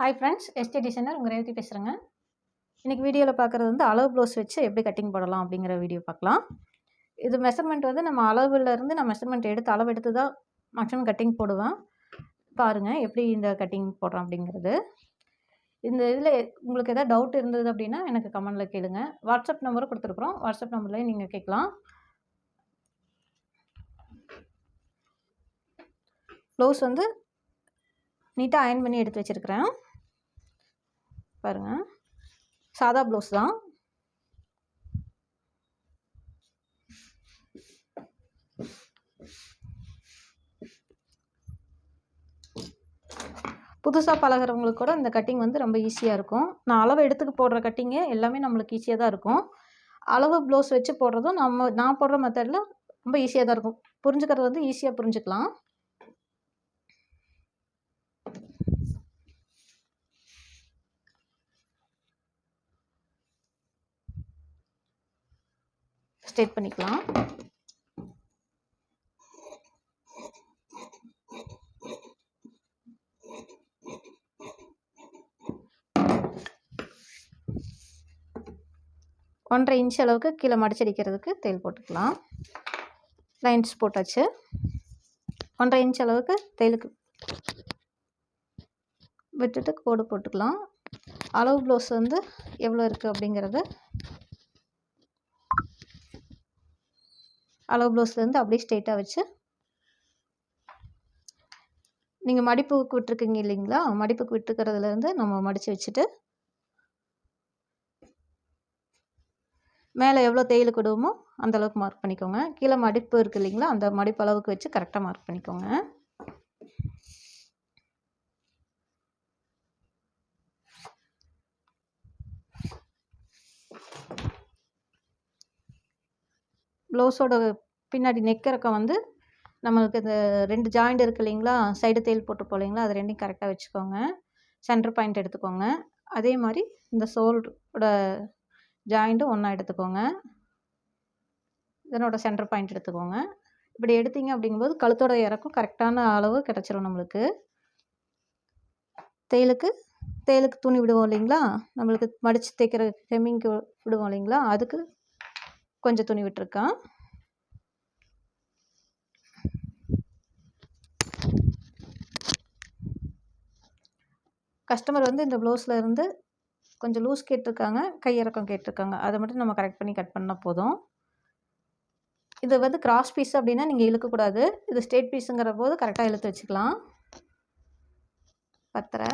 Hi friends ST designer உங்கள் ரேவதி பேசுகிறேங்க இன்றைக்கி வீடியோவில் பார்க்குறது வந்து அளவு ப்ளவுஸ் வச்சு எப்படி கட்டிங் போடலாம் அப்படிங்கிற வீடியோ பார்க்கலாம் இது மெஷர்மெண்ட் வந்து நம்ம அளவுலேருந்து நான் மெஷர்மெண்ட் எடுத்து அளவு எடுத்து தான் மேக்ஸிமம் கட்டிங் போடுவேன். பாருங்கள் எப்படி இந்த கட்டிங் போடுறோம் அப்படிங்கிறது. இந்த இதில் உங்களுக்கு எதாவது டவுட் இருந்தது அப்படின்னா எனக்கு கமெண்டில் கேளுங்க. வாட்ஸ்அப் நம்பரும் கொடுத்துருக்குறோம். வாட்ஸ்அப் நம்பர்லேயும் நீங்கள் கேட்கலாம். ப்ளவுஸ் வந்து நீட்டாக அயன் பண்ணி எடுத்து வச்சுருக்கிறேன். பாருங்கள் சாதா ப்ளவுஸ் தான். புதுசாக பழகிறவங்களுக்கு கூட இந்த கட்டிங் வந்து ரொம்ப ஈஸியாக இருக்கும். நான் அளவு எடுத்துக்கு போடுற கட்டிங்கு எல்லாமே நம்மளுக்கு ஈஸியாக தான் இருக்கும். அளவு ப்ளவுஸ் வச்சு போடுறதும் நம்ம நான் போடுற மெத்தடில் ரொம்ப ஈஸியாக தான் இருக்கும். புரிஞ்சுக்கிறது வந்து ஈஸியாக புரிஞ்சுக்கலாம். ஸ்ட்ரெட் பண்ணிக்கலாம். ஒன்றரை இன்ச் அளவுக்கு கீழே மடிச்சடிக்கிறதுக்கு தையல் போட்டுக்கலாம். லைன்ஸ் போட்டாச்சு. ஒன்றரை இன்ச் அளவுக்கு தையலுக்கு விட்டுட்டு கோடு போட்டுக்கலாம். அளவு ப்ளவுஸ் வந்து எவ்வளோ இருக்குது அப்படிங்கிறத அளவு ப்ளவுஸ்லேருந்து அப்படியே ஸ்ட்ரெயிட்டாக வச்சு நீங்கள் மடிப்புக்கு விட்டுருக்கீங்க இல்லைங்களா? மடிப்புக்கு விட்டுருக்கிறதுலேருந்து நம்ம மடித்து வச்சுட்டு மேலே எவ்வளோ தேயிலை கொடுவோமோ அந்த அளவுக்கு மார்க் பண்ணிக்கோங்க. கீழே மடிப்பு இருக்குது இல்லைங்களா? அந்த மடிப்பு அளவுக்கு வச்சு கரெக்டாக மார்க் பண்ணிக்கோங்க. ப்ளவுஸோட பின்னாடி நெக்கறக்கம் வந்து நம்மளுக்கு இந்த ரெண்டு ஜாயிண்ட் இருக்குது இல்லைங்களா? சைடு தையல் போட்டு இல்லைங்களா அது ரெண்டையும் கரெக்டாக வச்சுக்கோங்க. சென்டர் பாயிண்ட் எடுத்துக்கோங்க. அதே மாதிரி இந்த சோல்டோட ஜாயிண்ட்டும் ஒன்றா எடுத்துக்கோங்க. இதனோட சென்டர் பாயிண்ட் எடுத்துக்கோங்க. இப்படி எடுத்தீங்க அப்படிங்கும்போது கழுத்தோட இறக்கம் கரெக்டான அளவு கிடச்சிரும் நம்மளுக்கு. தையலுக்கு தையலுக்கு துணி விடுவோம் இல்லைங்களா? நம்மளுக்கு மடித்து தைக்கிற ஹெம்மிங்க்கு விடுவோம் இல்லைங்களா? அதுக்கு கொஞ்சம் துணி விட்டுருக்கான் கஸ்டமர் வந்து இந்த ப்ளவுஸில் இருந்து கொஞ்சம் லூஸ் கேட்டிருக்காங்க கையிறக்கம் கேட்டிருக்காங்க. அதை மட்டும் நம்ம கரெக்ட் பண்ணி கட் பண்ணால் போதும். இது வந்து கிராஸ் பீஸ் அப்படின்னா நீங்கள் இழுக்கக்கூடாது. இது ஸ்ட்ரெயிட் பீஸுங்கிற போது கரெக்டாக இழுத்து வச்சுக்கலாம். பத்தரை.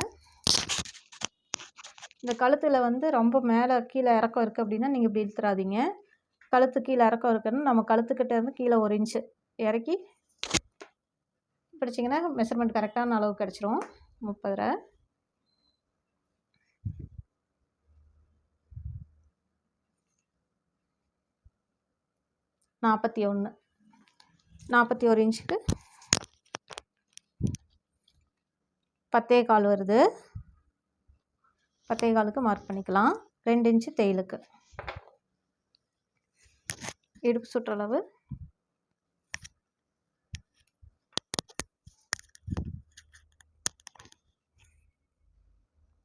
இந்த கழுத்தில் வந்து ரொம்ப மேலே கீழே இறக்கம் இருக்குது அப்படின்னா நீங்கள் இப்படி இழுத்துறாதீங்க. கழுத்து கீழே இறக்கம் இருக்குன்னு நம்ம கழுத்துக்கிட்ட இருந்து கீழே ஒரு இன்ச்சு இறக்கி பிடிச்சிங்கன்னா மெஷர்மெண்ட் கரெக்டான அளவு கிடச்சிரும். முப்பதரை நாற்பத்தி ஒன்று நாற்பத்தி ஒரு இன்ச்சுக்கு பத்தே கால் வருது. பத்தே காலுக்கு மார்க் பண்ணிக்கலாம். ரெண்டு இன்ச்சு தேயிலுக்கு. இடுப்பு சுற்றளவு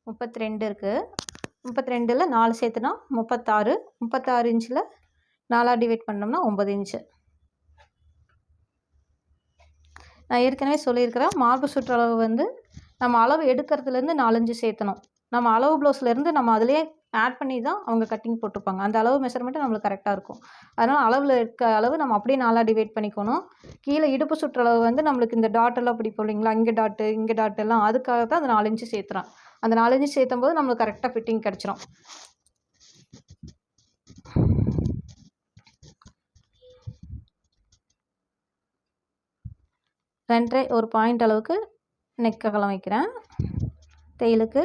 முப்பத்தி ரெண்டு இருக்குது முப்பத்தி ரெண்டில் நாலு சேர்த்துனா முப்பத்தாறு. முப்பத்தாறு இன்ச்சில் நாலாக டிவைட் பண்ணோம்னா ஒம்பது இன்ச்சு. நான் ஏற்கனவே சொல்லியிருக்கிறேன் மார்பு சுற்றளவு வந்து நம்ம அளவு எடுக்கிறதுலேருந்து நாலஞ்சு சேர்த்தணும். நம்ம அளவு ப்ளவுஸ்லேருந்து நம்ம அதிலே ஆட் பண்ணி தான் அவங்க கட்டிங் போட்டிருப்பாங்க. அந்த அளவு மெஷர்மெண்ட்டு நம்மளுக்கு கரெக்டாக இருக்கும். அதனால் அளவில் இருக்க அளவு நம்ம அப்படியே நாலாக டிவைட் பண்ணிக்கணும். கீழே இடுப்பு சுற்றளவு வந்து நம்மளுக்கு இந்த டாட்டெல்லாம் பிடிப்போம் இல்லைங்களா? இங்கே டாட்டு இங்கே டாட் எல்லாம் அதுக்காக தான் அந்த நாலஞ்சு சேர்த்துறான். அந்த நாலஞ்சு சேர்த்தும் போது நம்மளுக்கு கரெக்டாக ஃபிட்டிங் கிடச்சிரும். ரெண்டரை ஒரு பாயிண்ட் அளவுக்கு நெக்ககலம் வைக்கிறேன் தையலுக்கு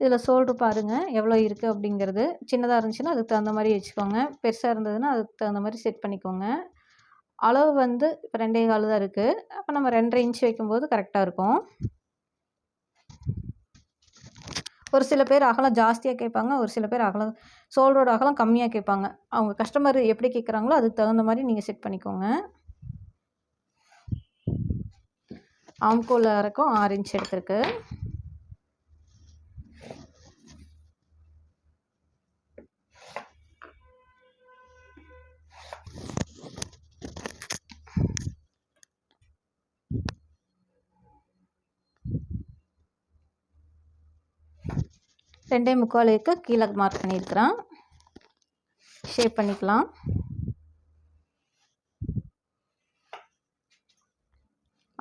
இதில் சோல்ட்ரு பாருங்கள் எவ்வளோ இருக்குது அப்படிங்கிறது சின்னதாக இருந்துச்சுன்னா அதுக்கு தகுந்த மாதிரி வச்சுக்கோங்க. பெருசாக இருந்ததுன்னா அதுக்கு தகுந்த மாதிரி செட் பண்ணிக்கோங்க. அளவு வந்து இப்போ ரெண்டே கால் தான் இருக்குது அப்போ நம்ம ரெண்டரை இன்ச் வைக்கும்போது கரெக்டாக இருக்கும். ஒரு சில பேர் அகலம் ஜாஸ்தியாக கேட்பாங்க ஒரு சில பேர் அகலம் சோல்டரோட அகலம் கம்மியாக கேட்பாங்க. அவங்க கஸ்டமர் எப்படி கேட்குறாங்களோ அதுக்கு தகுந்த மாதிரி நீங்கள் செட் பண்ணிக்கோங்க. ஆம்கோல் வரைக்கும் ஆறு இன்ச் எடுத்திருக்கு. ரெண்டே முக்காலுக்கு கீழே மார்க் பண்ணியிருக்கிறேன். ஷேப் பண்ணிக்கலாம்.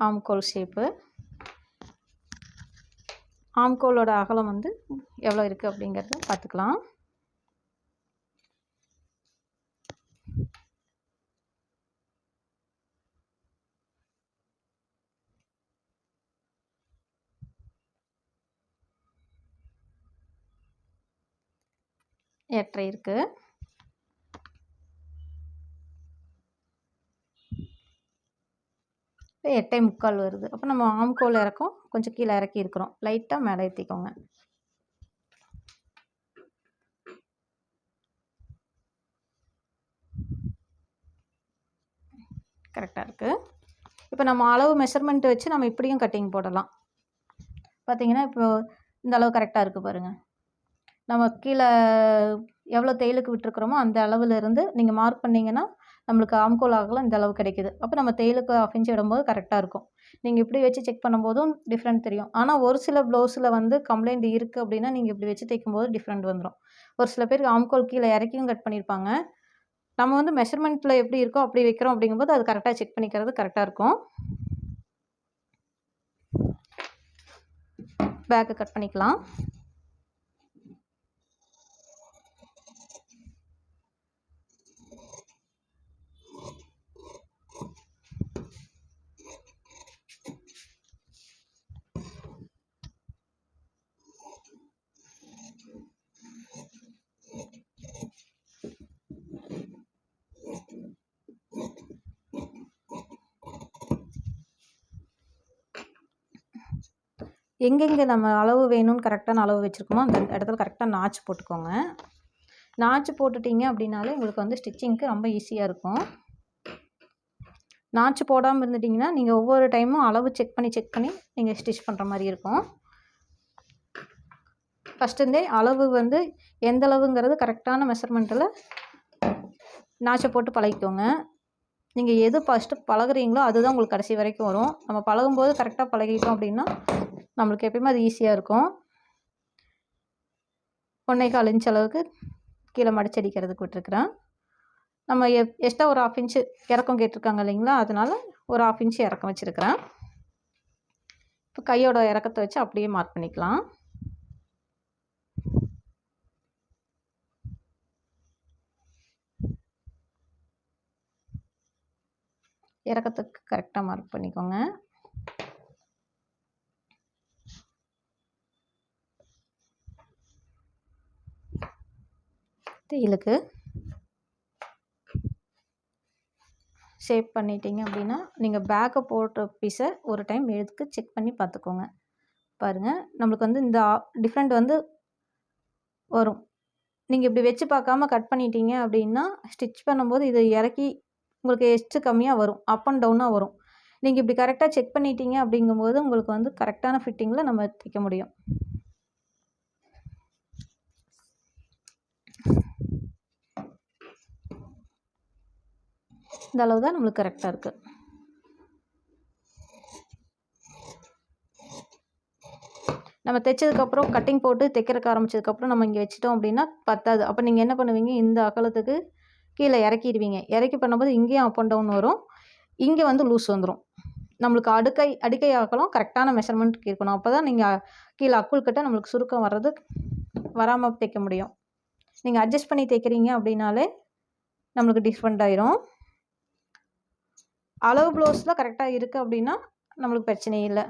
ஆம்கோல் ஷேப்பு ஆம்கோலோட அகலம் வந்து எவ்வளோ இருக்குது அப்படிங்கிறத பார்த்துக்கலாம். ஏற்றிருக்கு இருக்குது எட்டை முக்கால் வருது. அப்போ நம்ம ஆம்கோல் இறக்கம் கொஞ்சம் கீழே இறக்கி இருக்கிறோம். லைட்டாக மேலே ஏற்றிக்கோங்க கரெக்டாக இருக்குது இப்போ நம்ம அளவு மெஷர்மெண்ட் வச்சு நம்ம இப்படியும் கட்டிங் போடலாம். பார்த்தீங்கன்னா இப்போ இந்த அளவு கரெக்டாக இருக்குது பாருங்கள் நம்ம கீழே எவ்வளோ தையலுக்கு விட்டுருக்குறோமோ அந்த அளவுலேருந்து நீங்கள் மார்க் பண்ணிங்கன்னா நம்மளுக்கு ஆம்கோல் ஆகலாம் இந்த அளவு கிடைக்குது. அப்போ நம்ம தையலுக்கு ஆஃப் இன்ச் விடும்போது கரெக்டாக இருக்கும். நீங்கள் இப்படி வச்சு செக் பண்ணும்போதும் டிஃப்ரெண்ட் தெரியும். ஆனால் ஒரு சில ப்ளவுஸில் வந்து கம்ப்ளைண்ட் இருக்குது அப்படின்னா நீங்கள் இப்படி வச்சு தைக்கும்போது டிஃப்ரெண்ட் வந்துடும் ஒரு சில பேருக்கு ஆம்கோல் கீழே இறக்கியும் கட் பண்ணியிருப்பாங்க. நம்ம வந்து மெஷர்மெண்ட்டில் எப்படி இருக்கோ அப்படி வைக்கிறோம் அப்படிங்கும்போது அது கரெக்டாக செக் பண்ணிக்கிறது கரெக்டாக இருக்கும். பேக்கை கட் பண்ணிக்கலாம். எங்கெங்கே நம்ம அளவு வேணும்னு கரெக்டான அளவு வச்சுருக்கோமோ அந்த இடத்துல கரெக்டாக நாச்சு போட்டுக்கோங்க. நாச்சு போட்டுட்டீங்க அப்படின்னாலே உங்களுக்கு வந்து ஸ்டிச்சிங்க்கு ரொம்ப ஈஸியாக இருக்கும். நாச்சு போடாமல் இருந்துட்டிங்கன்னா நீங்கள் ஒவ்வொரு டைமும் அளவு செக் பண்ணி செக் பண்ணி நீங்கள் ஸ்டிச் பண்ணுற மாதிரி இருக்கும். ஃபஸ்ட்டுருந்தே அளவு வந்து எந்த அளவுங்கிறது கரெக்டான மெஷர்மெண்ட்டில் நாச்சை போட்டு பழகிக்கோங்க. நீங்கள் எது ஃபஸ்ட்டு பழகுறீங்களோ அதுதான் உங்களுக்கு கடைசி வரைக்கும் வரும். நம்ம பழகும்போது கரெக்டாக பழகிட்டோம் அப்படின்னா நம்மளுக்கு எப்பயுமே அது ஈஸியாக இருக்கும். ஒன்றே கால் இன்ச் அளவுக்கு கீழே மடிச்சடிக்கிறதுக்கு விட்டுருக்குறேன். நம்ம எ எக்ஸ்ட்ரா ஒரு ஆஃப் இன்ச்சு இறக்கம் கேட்டிருக்காங்க இல்லைங்களா? அதனால் ஒரு ஆஃப் இன்ச்சு இறக்கம் வச்சுருக்கிறேன். இப்போ கையோட இறக்கத்தை வச்சு அப்படியே மார்க் பண்ணிக்கலாம். இறக்கத்துக்கு கரெக்டாக மார்க் பண்ணிக்கோங்க. இழுக்கு ஷேப் பண்ணிட்டீங்க அப்படின்னா நீங்கள் பேக்கை போட்ட பீஸை ஒரு டைம் எடுத்து செக் பண்ணி பார்த்துக்கோங்க. பாருங்கள் நம்மளுக்கு வந்து இந்த டிஃப்ரெண்ட் வந்து வரும். நீங்கள் இப்படி வச்சு பார்க்காம கட் பண்ணிட்டீங்க அப்படின்னா ஸ்டிச் பண்ணும்போது இதை இறக்கி உங்களுக்கு எஸ்ட்டு கம்மியாக வரும் அப் அண்ட் டவுனாக வரும். நீங்கள் இப்படி கரெக்டாக செக் பண்ணிட்டீங்க அப்படிங்கும்போது உங்களுக்கு வந்து கரெக்டான ஃபிட்டிங்கில் நம்ம தைக்க முடியும். இந்த அளவு தான் நம்மளுக்கு கரெக்டாக இருக்குது நம்ம தைச்சதுக்கப்புறம் கட்டிங் போட்டு தைக்கிறக்க ஆரம்பிச்சதுக்கப்புறம் நம்ம இங்கே வச்சிட்டோம் அப்படின்னா பத்தாது. அப்போ நீங்கள் என்ன பண்ணுவீங்க? இந்த அகலத்துக்கு கீழே இறக்கிடுவீங்க. இறக்கி பண்ணும்போது இங்கேயும் அப் அண்ட் டவுன் வரும். இங்கே வந்து லூஸ் வந்துடும் நம்மளுக்கு அடுக்கை அடுக்கை அகலம் கரெக்டான மெஷர்மெண்ட் இருக்கணும். அப்போ தான் நீங்கள் கீழே அக்குள் கிட்ட நம்மளுக்கு சுருக்கம் வர்றது வராமல் தைக்க முடியும். நீங்கள் அட்ஜஸ்ட் பண்ணி தைக்கிறீங்க அப்படின்னாலே நம்மளுக்கு டிஃப்ரெண்ட் ஆயிரும். அளவு ப்ளவுஸில் கரெக்டாக இருக்குது அப்படின்னா நம்மளுக்கு பிரச்சனை இல்லை.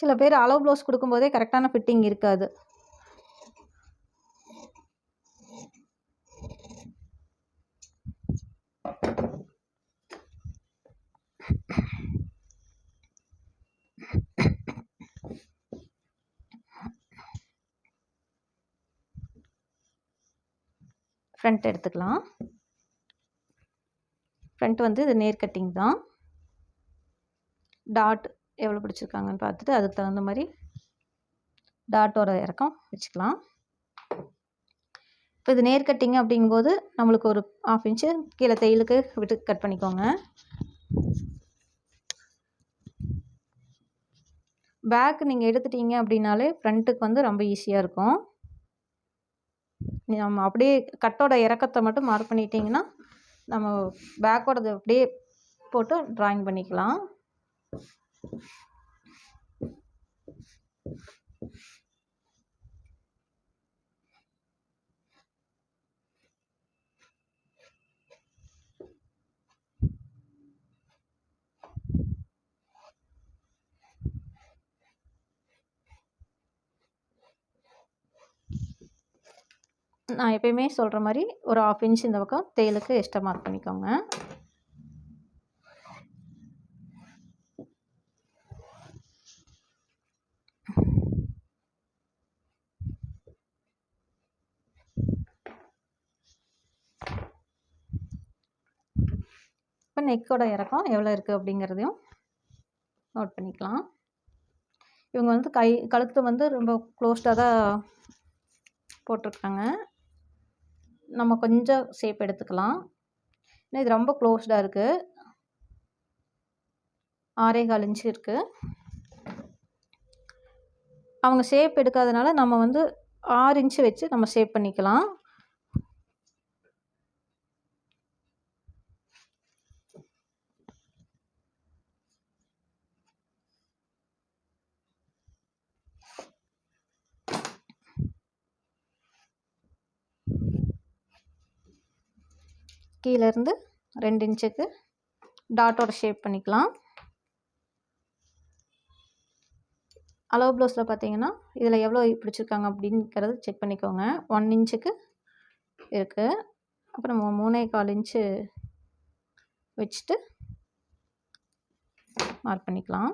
சில பேர் அளவு ப்ளவுஸ் கொடுக்கும்போதே கரெக்டான ஃபிட்டிங் இருக்காது. ஃப்ரண்ட் எடுத்துக்கலாம். ஃப்ரண்ட் வந்து இது நேர் கட்டிங் தான். டாட் எவ்வளோ பிடிச்சிருக்காங்கன்னு பார்த்துட்டு அதுக்கு தகுந்த மாதிரி டாட்டோட இறக்கம் வச்சுக்கலாம். இப்போ இது நேர் கட்டிங் அப்படிங்கும்போது நம்மளுக்கு ஒரு ஆஃப் இன்ச்சு கீழே தையலுக்கு விட்டு கட் பண்ணிக்கோங்க. பேக் நீங்கள் எடுத்துட்டீங்க அப்படின்னாலே ஃப்ரண்ட்டுக்கு வந்து ரொம்ப ஈஸியாக இருக்கும். நம்ம அப்படியே கட்டோட இறக்கத்தை மட்டும் மார்க் பண்ணிட்டீங்கன்னா நம்ம பேக்கோடது அப்படியே போட்டு ட்ராயிங் பண்ணிக்கலாம். நான் எப்பயுமே சொல்கிற மாதிரி ஒரு ஆஃப் இன்ச் இந்த பக்கம் தேலுக்கு எக்ஸ்ட்ரா மார்க் பண்ணிக்கோங்க. இப்போ நெக்கோட இறக்கம் எவ்வளோ இருக்குது அப்படிங்கிறதையும் நோட் பண்ணிக்கலாம். இவங்க வந்து கை கழுத்து வந்து ரொம்ப க்ளோஸ்டாக தான் போட்டிருக்காங்க. நம்ம கொஞ்சம் ஷேப் எடுத்துக்கலாம். ஏன்னா இது ரொம்ப க்ளோஸ்டாக இருக்குது ஆறே கால் இன்ச்சு இருக்குது அவங்க ஷேப் எடுக்காதனால நம்ம வந்து ஆறு இன்ச்சு வச்சு நம்ம ஷேப் பண்ணிக்கலாம். கீழேருந்து ரெண்டு இன்ச்சுக்கு டாட்டோட ஷேப் பண்ணிக்கலாம். அளவு ப்ளவுஸில் பார்த்தீங்கன்னா இதில் எவ்வளோ பிடிச்சிருக்காங்க அப்படிங்கிறது செக் பண்ணிக்கோங்க. ஒன் இன்ச்சுக்கு இருக்குது அப்புறம் மூணே கால் இன்ச்சு வச்சுட்டு மார்க் பண்ணிக்கலாம்.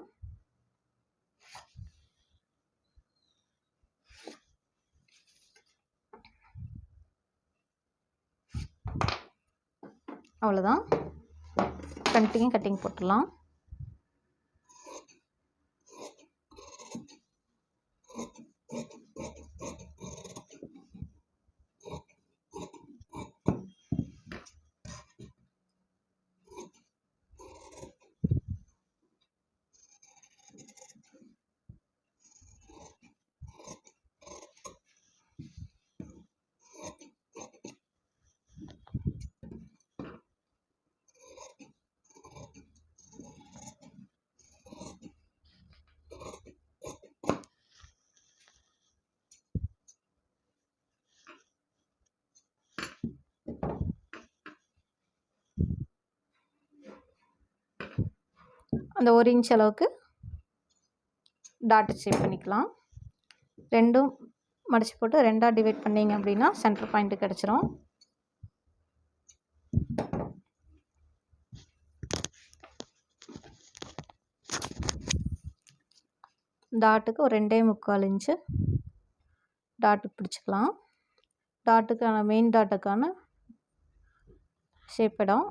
அவ்வளோதான் ஃப்ரண்ட்டையும் கட்டிங் போட்டுடலாம். அந்த ஒரு இன்ச் அளவுக்கு டாட்டு ஷேப் பண்ணிக்கலாம். ரெண்டும் மடித்து போட்டு ரெண்டாக டிவைட் பண்ணிங்க அப்படின்னா சென்டர் பாயிண்ட்டு கிடச்சிரும். டாட்டுக்கு ஒரு ரெண்டே முக்கால் இன்ச்சு டாட்டு பிடிச்சிக்கலாம். டாட்டுக்கான மெயின் டாட்டுக்கான ஷேப் இடம்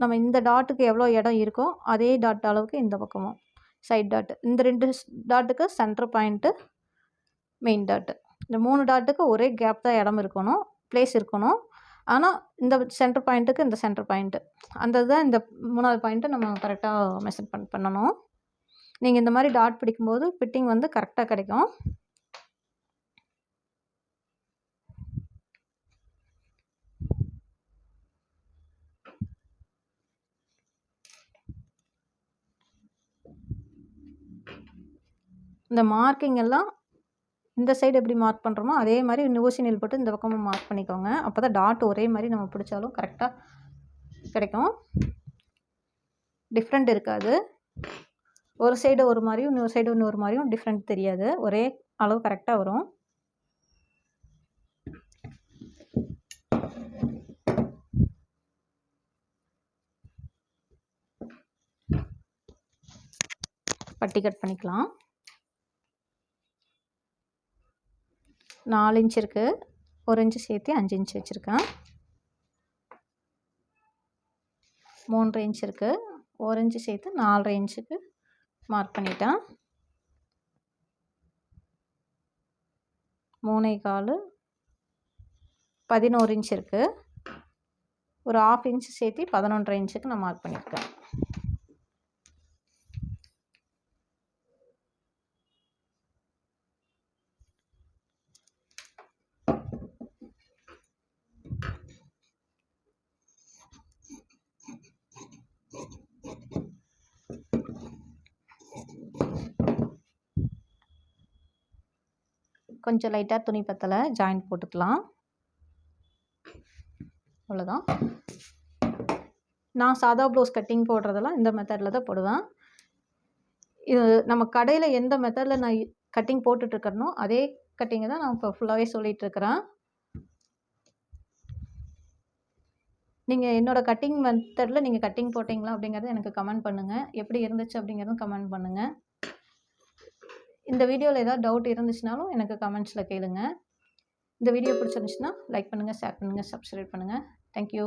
நம்ம இந்த டாட்டுக்கு எவ்வளோ இடம் இருக்கோ அதே டாட் அளவுக்கு இந்த பக்கமும். Side dot. இந்த ரெண்டு டாட்டுக்கு சென்டர் பாயிண்ட்டு மெயின் டாட்டு. இந்த மூணு டாட்டுக்கு ஒரே கேப் தான் இடம் இருக்கணும் ப்ளேஸ் இருக்கணும். ஆனால் இந்த சென்டர் பாயிண்ட்டுக்கு இந்த சென்டர் பாயிண்ட்டு அந்த தான் இந்த மூணாவது பாயிண்ட்டை நம்ம கரெக்டாக மெஷர் பண் பண்ணணும். நீங்கள் இந்த மாதிரி டாட் பிடிக்கும்போது ஃபிட்டிங் வந்து கரெக்டாக கிடைக்கும். இந்த மார்க்கிங் எல்லாம் இந்த சைடு எப்படி மார்க் பண்ணுறோமோ அதே மாதிரி ஊசி நெல் போட்டு இந்த பக்கமும் மார்க் பண்ணிக்கோங்க. அப்போ தான் டாட் ஒரே மாதிரி நம்ம பிடிச்சாலும் கரெக்டாக கிடைக்கும். டிஃப்ரெண்ட் இருக்காது. ஒரு சைடு ஒரு மாதிரியும் இன்னொரு சைடு இன்னொரு மாதிரியும் டிஃப்ரெண்ட் தெரியாது. ஒரே அளவு கரெக்டாக வரும். பட்டி கட் பண்ணிக்கலாம். நாலு இன்ச் இருக்குது ஒரு இன்ச்சு சேர்த்து அஞ்சு இன்ச் வச்சுருக்கேன். மூன்று இன்ச் இருக்குது ஒரு இன்ச்சு சேர்த்து நாலரை இன்ச்சுக்கு மார்க் பண்ணிட்டேன். மூணே கால் பதினோரு இன்ச் இருக்குது ஒரு ஆஃப் இன்ச் சேர்த்து பதினொன்றரை இன்ச்சுக்கு நான் மார்க் பண்ணியிருக்கேன். கொஞ்சம் லைட்டாக துணி பத்தலை ஜாயின் போட்டுக்கலாம். அவ்வளோதான் நான் சாதா ப்ளவுஸ் கட்டிங் போடுறதெல்லாம் இந்த மெத்தடில் தான் போடுவேன். இது நம்ம கடையில் எந்த மெத்தடில் நான் கட்டிங் போட்டுட்ருக்கறனோ அதே கட்டிங்கை தான் நான் இப்போ ஃபுல்லாகவே சொல்லிகிட்ருக்கிறேன் நீங்கள் என்னோடய கட்டிங் மெத்தடில் நீங்கள் கட்டிங் போட்டிங்களா அப்படிங்கிறத எனக்கு கமெண்ட் பண்ணுங்கள் எப்படி இருந்துச்சு அப்படிங்கிறதும் கமெண்ட் பண்ணுங்கள் இந்த வீடியோவில் ஏதாவது டவுட் இருந்துச்சுனாலும் எனக்கு கமெண்ட்ஸில் கேளுங்கள் இந்த வீடியோ பிடிச்சிருந்துச்சுன்னா லைக் பண்ணுங்கள் ஷேர் பண்ணுங்கள் சப்ஸ்கிரைப் பண்ணுங்கள் தேங்க்யூ